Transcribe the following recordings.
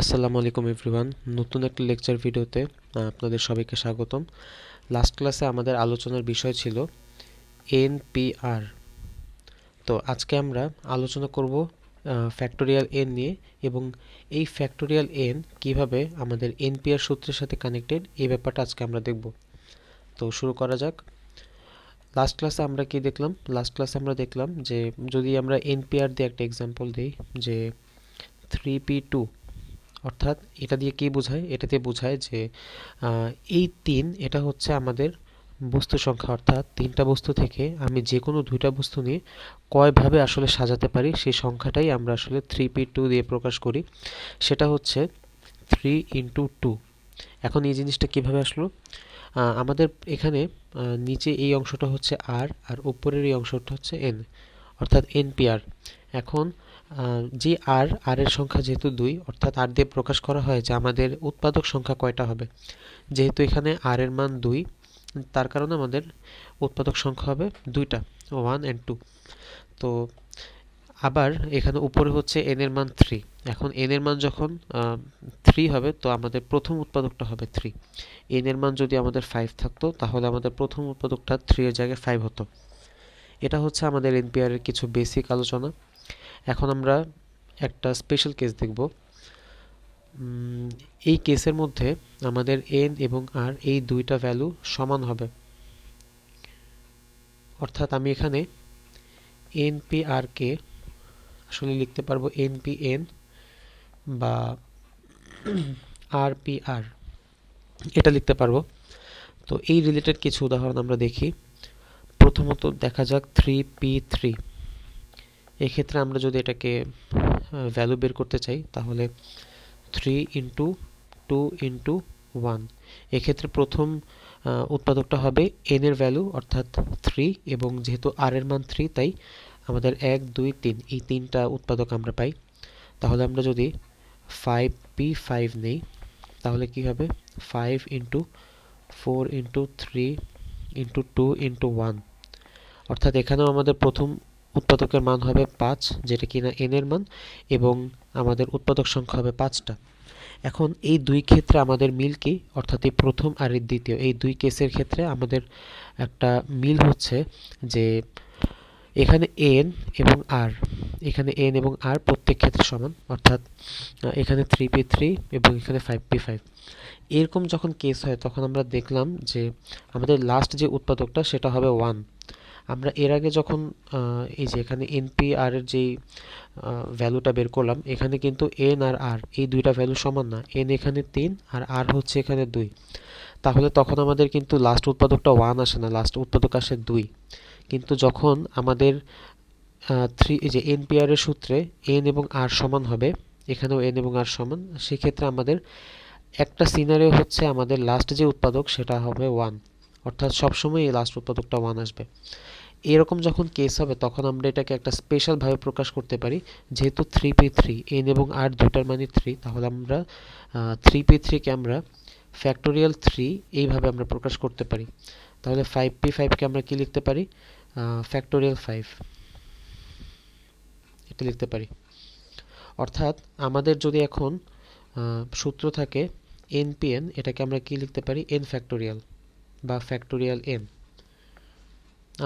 আসসালামু আলাইকুম এভরিওয়ান নতুন একটা লেকচার ভিডিওতে আপনাদের সবাইকে স্বাগতম। লাস্ট ক্লাসে আমাদের আলোচনার বিষয় ছিল এনপিআর তো আজকে আমরা আলোচনা করব ফ্যাক্টোরিয়াল এন নিয়ে এবং এই ফ্যাক্টোরিয়াল এন কীভাবে আমাদের এনপিআর সূত্রের সাথে কানেক্টেড এই ব্যাপারটা আজকে আমরা দেখব। তো শুরু করা যাক। লাস্ট ক্লাসে আমরা কি দেখলাম? লাস্ট ক্লাসে আমরা দেখলাম যে যদি আমরা এনপিআর দিয়ে একটা এক্সাম্পল দিই, যে থ্রি পি টু অর্থাৎ এটা দিয়ে কি বোঝায়? এটা দিয়ে বোঝায় যে এই তিন, এটা হচ্ছে আমাদের বস্তু সংখ্যা। অর্থাৎ তিনটা বস্তু থেকে আমি যে কোনো দুইটা বস্তু নিয়ে কয়ভাবে আসলে সাজাতে পারি, সেই সংখ্যাটাই আমরা আসলে থ্রি পি টু দিয়ে প্রকাশ করি। সেটা হচ্ছে থ্রি ইন্টু টু এখন এই জিনিসটা কীভাবে আসলো? আমাদের এখানে নিচে এই অংশটা হচ্ছে আর আর উপরের এই অংশটা হচ্ছে এন অর্থাৎ এনপিআর এখন যে আর আর এর সংখ্যা যেহেতু দুই, অর্থাৎ আর দিয়ে প্রকাশ করা হয় যে আমাদের উৎপাদক সংখ্যা কয়টা হবে। যেহেতু এখানে আর এর মান দুই, তার কারণে আমাদের উৎপাদক সংখ্যা হবে দুইটা ওয়ান অ্যান্ড টু তো আবার এখানে উপরে হচ্ছে এন এর মান থ্রি এখন এন এর মান যখন থ্রি হবে, তো আমাদের প্রথম উৎপাদকটা হবে থ্রি এন এর মান যদি আমাদের ফাইভ থাকতো, তাহলে আমাদের প্রথম উৎপাদকটা থ্রি এর জায়গায় ফাইভ হতো। এটা হচ্ছে আমাদের এনপিআর এর কিছু বেসিক আলোচনা। এখন আমরা একটা স্পেশাল কেস দেখব। এই কেসের মধ্যে আমাদের এন এবং আর এই দুইটা ভ্যালু সমান হবে। অর্থাৎ আমি এখানে এন পি আর কে আসলে লিখতে পারব এন পি এন বা আর পি আর এটা লিখতে পারব। তো এই রিলেটেড কিছু উদাহরণ আমরা দেখি। প্রথমত দেখা যাক থ্রি পি থ্রি এক্ষেত্রে আমরা যদি এটাকে ভ্যালু বের করতে চাই, তাহলে three into two into one এক্ষেত্রে প্রথম উৎপাদকটা হবে এন এর ভ্যালু অর্থাৎ থ্রি এবং যেহেতু আর এর মান থ্রি তাই আমাদের এক, দুই, তিন, এই তিনটা উৎপাদক আমরা পাই। তাহলে আমরা যদি ফাইভ পি ফাইভ নেই, তাহলে কি হবে? Five into four into three into two into one অর্থাৎ এখানেও আমাদের প্রথম উৎপাদকের মান হবে পাঁচ, যেটা কিনা এন এর মান, এবং আমাদের উৎপাদক সংখ্যা হবে পাঁচটা। এখন এই দুই ক্ষেত্রে আমাদের মিল কি? অর্থাৎ এই প্রথম আর এই দ্বিতীয়। এই দুই কেসের ক্ষেত্রে আমাদের একটা মিল হচ্ছে যে এখানে এন এবং আর এখানে এন এবং আর প্রত্যেক ক্ষেত্রে সমান, অর্থাৎ এখানে থ্রি পি থ্রি এবং এখানে ফাইভ পি ফাইভ এরকম যখন কেস হয়, তখন আমরা দেখলাম যে আমাদের লাস্ট যে উৎপাদকটা, সেটা হবে ওয়ান আমরা এর আগে যখন এই যে এখানে এনপিআর এর যেই ভ্যালুটা বের করলাম, এখানে কিন্তু এন আর আর এই দুইটা ভ্যালু সমান না। এন এখানে তিন আর আর হচ্ছে এখানে দুই। তাহলে তখন আমাদের কিন্তু লাস্ট উৎপাদকটা ওয়ান আসে না লাস্ট উৎপাদক আসে দুই। কিন্তু যখন আমাদের থ্রি যে এনপিআর এর সূত্রে এন এবং আর সমান হবে, এখানেও এন এবং আর সমান, সেক্ষেত্রে আমাদের একটা সিনারিও হচ্ছে আমাদের লাস্ট যে উৎপাদক সেটা হবে ওয়ান অর্থাৎ সবসময় এই লাস্ট উৎপাদকটা ওয়ান আসবে। এরকম যখন কেস হবে, তখন আমরা এটাকে একটা স্পেশালভাবে প্রকাশ করতে পারি, যেহেতু থ্রি পি থ্রি এন এবং আর দুটার মানে থ্রি তাহলে আমরা থ্রি পি থ্রিকে আমরা ফ্যাক্টোরিয়াল থ্রি এইভাবে আমরা প্রকাশ করতে পারি। তাহলে ফাইভ পি ফাইভকে আমরা কি লিখতে পারি? ফ্যাক্টোরিয়াল ফাইভ এটা লিখতে পারি। অর্থাৎ আমাদের যদি এখন সূত্র থাকে এন পি এন এটাকে আমরা কি লিখতে পারি? এন ফ্যাক্টোরিয়াল বা ফ্যাক্টোরিয়াল এন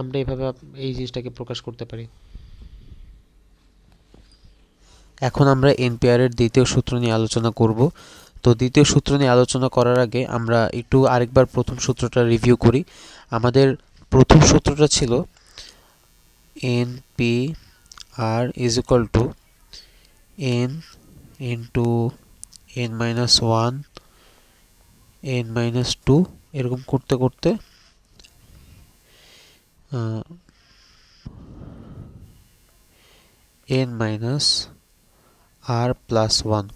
আমরা এভাবে এই জিনিসটাকে প্রকাশ করতে পারি। এখন আমরা এনপিআর এর দ্বিতীয় সূত্র নিয়ে আলোচনা করব। তো দ্বিতীয় সূত্র নিয়ে আলোচনা করার আগে আমরা একটু আরেকবার প্রথম সূত্রটা রিভিউ করি। আমাদের প্রথম সূত্রটা ছিল n P r is equal to n into n minus one n minus two এরকম করতে করতে n minus r plus one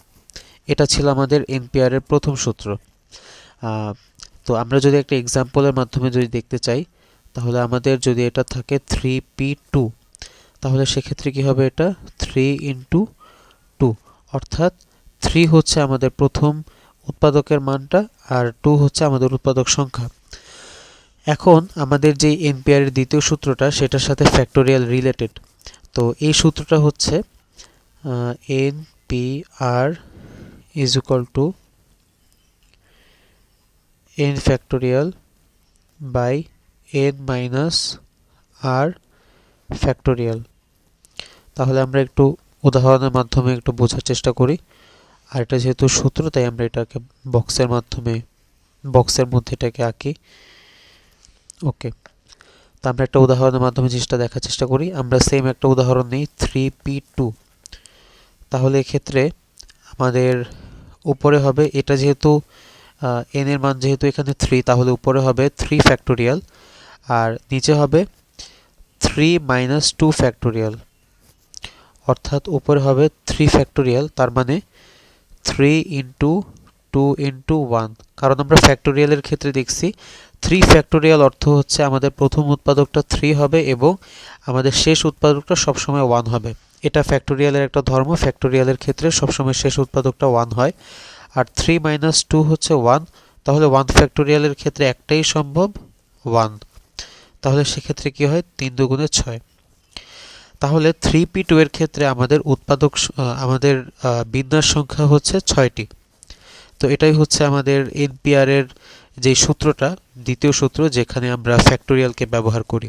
এটা ছিল আমাদের এনপিআর এর প্রথম সূত্র। তো আমরা যদি একটা এক্সাম্পলের মাধ্যমে যদি দেখতে চাই, তাহলে আমাদের যদি এটা থাকে থ্রি পি টু তাহলে সেক্ষেত্রে কি হবে এটা? থ্রি ইন্টু টু অর্থাৎ থ্রি হচ্ছে আমাদের প্রথম উৎপাদকের মানটা আর টু হচ্ছে আমাদের উৎপাদক সংখ্যা। এখন আমাদের যে এনপিআর এর দ্বিতীয় সূত্রটা, সেটার সাথে ফ্যাক্টোরিয়াল রিলেটেড তো এই সূত্রটা হচ্ছে n P r is equal to n factorial by n minus r factorial তাহলে আমরা একটু উদাহরণের মাধ্যমে একটু বোঝার চেষ্টা করি। আর এটা যেহেতু সূত্র, তাই আমরা এটাকে বক্সের মাধ্যমে বক্সের মধ্যে এটাকে আঁকি। ওকে তো আমরা একটা উদাহরণের মাধ্যমে জিনিসটা দেখার চেষ্টা করি। আমরা সেম একটা উদাহরণ নিই থ্রি পি টু তাহলে এক্ষেত্রে আমাদের উপরে হবে, এটা যেহেতু এন এর মান যেহেতু এখানে থ্রি তাহলে উপরে হবে থ্রি ফ্যাক্টোরিয়াল আর নিচে হবে থ্রি মাইনাস টু ফ্যাক্টোরিয়াল অর্থাৎ উপরে হবে থ্রি ফ্যাক্টোরিয়াল তার মানে three into two into one কারণ আমরা ফ্যাক্টোরিয়ালের ক্ষেত্রে দেখছি থ্রি ফ্যাক্টোরিয়াল অর্থ হচ্ছে আমাদের প্রথম উৎপাদকটা থ্রি হবে এবং আমাদের শেষ উৎপাদকটা সবসময় ওয়ান হবে। এটা ফ্যাক্টোরিয়ালের একটা ধর্ম ফ্যাক্টোরিয়ালের ক্ষেত্রে সবসময় শেষ উৎপাদকটা ওয়ান হয়। আর থ্রি মাইনাস টু হচ্ছে ওয়ান তাহলে ওয়ান ফ্যাক্টোরিয়ালের ক্ষেত্রে একটাই সম্ভব ওয়ান তাহলে সেক্ষেত্রে কি হয়? তিন দুগুণে ছয়। তাহলে থ্রি পি টু এর ক্ষেত্রে আমাদের উৎপাদক আমাদের বিন্যাস সংখ্যা হচ্ছে ছয়টি। তো এটাই হচ্ছে আমাদের এনপিআর এর যে সূত্রটা, দ্বিতীয় সূত্র যেখানে আমরা ফ্যাক্টোরিয়ালকে ব্যবহার করি।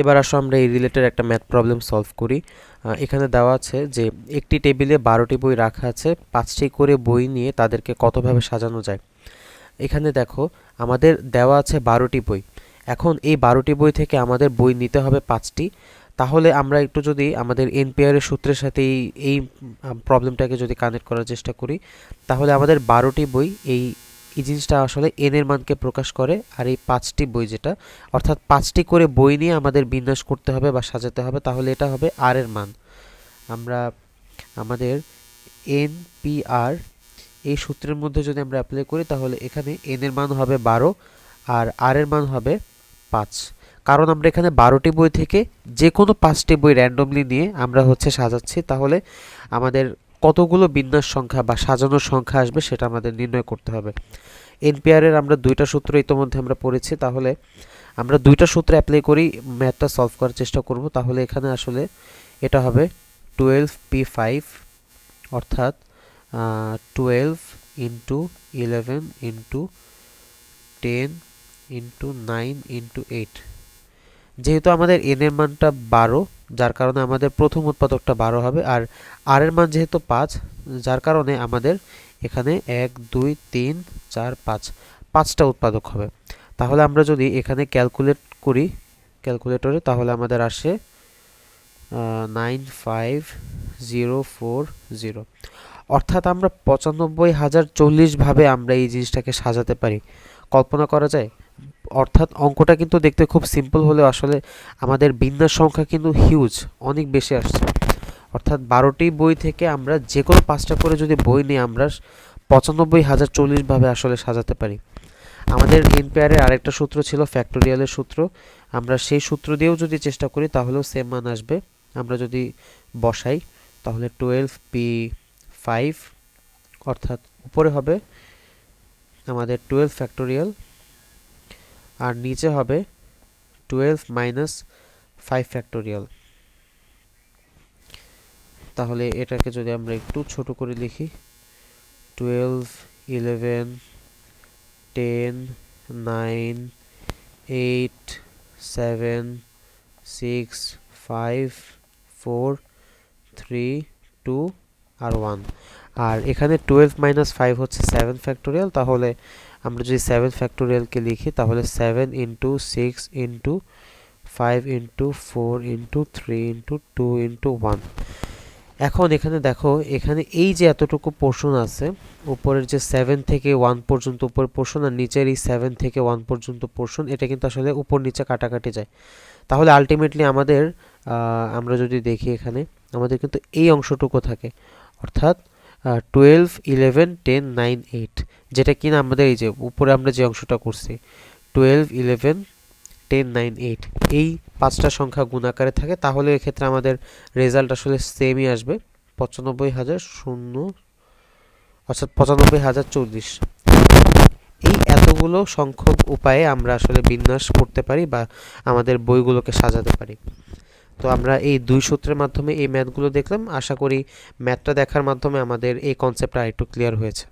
এবার আসো আমরা এই রিলেটেড একটা ম্যাথ প্রবলেম সলভ করি। এখানে দেওয়া আছে যে একটি টেবিলে বারোটি বই রাখা আছে, পাঁচটি করে বই নিয়ে তাদেরকে কতভাবে সাজানো যায়। এখানে দেখো, আমাদের দেওয়া আছে বারোটি বই। এখন এই বারোটি বই থেকে আমাদের বই নিতে হবে পাঁচটি। তাহলে আমরা একটু যদি আমাদের এনপিআরের সূত্রের সাথে এই প্রবলেমটাকে যদি কানেক্ট করার চেষ্টা করি, তাহলে আমাদের বারোটি বই এই এই জিনিসটা আসলে এন এর মানকে প্রকাশ করে আর এই পাঁচটি বই যেটা, অর্থাৎ পাঁচটি করে বই নিয়ে আমাদের বিন্যাস করতে হবে বা সাজাতে হবে, তাহলে এটা হবে আর এর মান। আমরা, আমাদের এন পি আর এই সূত্রের মধ্যে যদি আমরা অ্যাপ্লাই করি, তাহলে এখানে এন এর মান হবে বারো আর আর এর মান হবে পাঁচ। কারণ আমরা এখানে বারোটি বই থেকে যে কোনো পাঁচটি বই র্যান্ডমলি নিয়ে আমরা হচ্ছে সাজাচ্ছি, তাহলে আমাদের কতগুলো বিন্যাস সংখ্যা বা সাজানোর সংখ্যা আসবে সেটা আমাদের নির্ণয় করতে হবে। এনপিআরের আমরা দুইটা সূত্র ইতোমধ্যে আমরা পড়েছি, তাহলে আমরা দুইটা সূত্র অ্যাপ্লাই করি ম্যাথটা সলভ করার চেষ্টা করব, তাহলে এখানে আসলে এটা হবে টুয়েলভ পি ফাইভ অর্থাৎ twelve into eleven into ten into nine into eight যেহেতু আমাদের এন এর মানটা বারো, যার কারণে আমাদের প্রথম উৎপাদকটা বারো হবে, আর আর এর মান যেহেতু পাঁচ, যার কারণে আমাদের এখানে এক, দুই, তিন, চার, পাঁচ, পাঁচটা উৎপাদক হবে। তাহলে আমরা যদি এখানে ক্যালকুলেট করি ক্যালকুলেটরে তাহলে আমাদের আসে nine five zero four zero অর্থাৎ আমরা পঁচানব্বই হাজার চল্লিশভাবে আমরা এই জিনিসটাকে সাজাতে পারি। কল্পনা করা যায়? অর্থাৎ অঙ্কটা কিন্তু দেখতে খুব সিম্পল হলেও আসলে আমাদের বিন্যাস সংখ্যা কিন্তু হিউজ অনেক বেশি আসছে। অর্থাৎ বারোটি বই থেকে আমরা যে কোনো পাঁচটা করে যদি বই নিয়ে আমরা পঁচানব্বই হাজার চল্লিশভাবে আসলে সাজাতে পারি। আমাদের এনপিআরের আরেকটা সূত্র ছিল ফ্যাক্টোরিয়ালের সূত্র। আমরা সেই সূত্র দিয়েও যদি চেষ্টা করি, তাহলেও সেম মান আসবে। আমরা যদি বসাই, তাহলে টুয়েলভ পি ফাইভ অর্থাৎ উপরে হবে আমাদের টুয়েলভ ফ্যাক্টোরিয়াল আর নিচে হবে টুয়েলভ মাইনাস ফাইভ ফ্যাক্টোরিয়াল তাহলে এটাকে যদি আমরা একটু ছোট করে লিখি twelve eleven ten nine eight seven six five four three two আর ওয়ান আর এখানে টুয়েলভ মাইনাস ফাইভ হচ্ছে সেভেন ফ্যাক্টোরিয়াল তাহলে আমরা যদি সেভেন ফ্যাক্টোরিয়ালকে লিখি, তাহলে seven into six into five into four into three into two into one এখন এখানে দেখো, এখানে এই যে এতটুকু পোর্শন আছে, উপরের যে সেভেন থেকে ওয়ান পর্যন্ত উপরের পোর্শন আর নিচের এই সেভেন থেকে ওয়ান পর্যন্ত পোর্শন এটা কিন্তু আসলে উপর নিচে কাটাকাটি যায়। তাহলে আলটিমেটলি আমাদের আমরা যদি দেখি এখানে, আমাদের কিন্তু এই অংশটুকু থাকে। অর্থাৎ twelve eleven ten nine eight যেটা কিনা আমাদের এই যে উপরে আমরা যে অংশটা করছি twelve eleven ten nine eight এই পাঁচটা সংখ্যা গুণাকারে থাকে, তাহলে এক্ষেত্রে আমাদের রেজাল্ট আসলে সেমই আসবে, পঁচানব্বই হাজার শূন্য, অর্থাৎ পঁচানব্বই হাজার চল্লিশ। এই এতগুলো সংখ্যক উপায়ে আমরা আসলে বিন্যাস করতে পারি বা আমাদের বইগুলোকে সাজাতে পারি। তো আমরা এই দুই সূত্রের মাধ্যমে এই ম্যাথগুলো দেখলাম। আশা করি ম্যাথটা দেখার মাধ্যমে আমাদের এই কনসেপ্টটা আরেকটু ক্লিয়ার হয়েছে।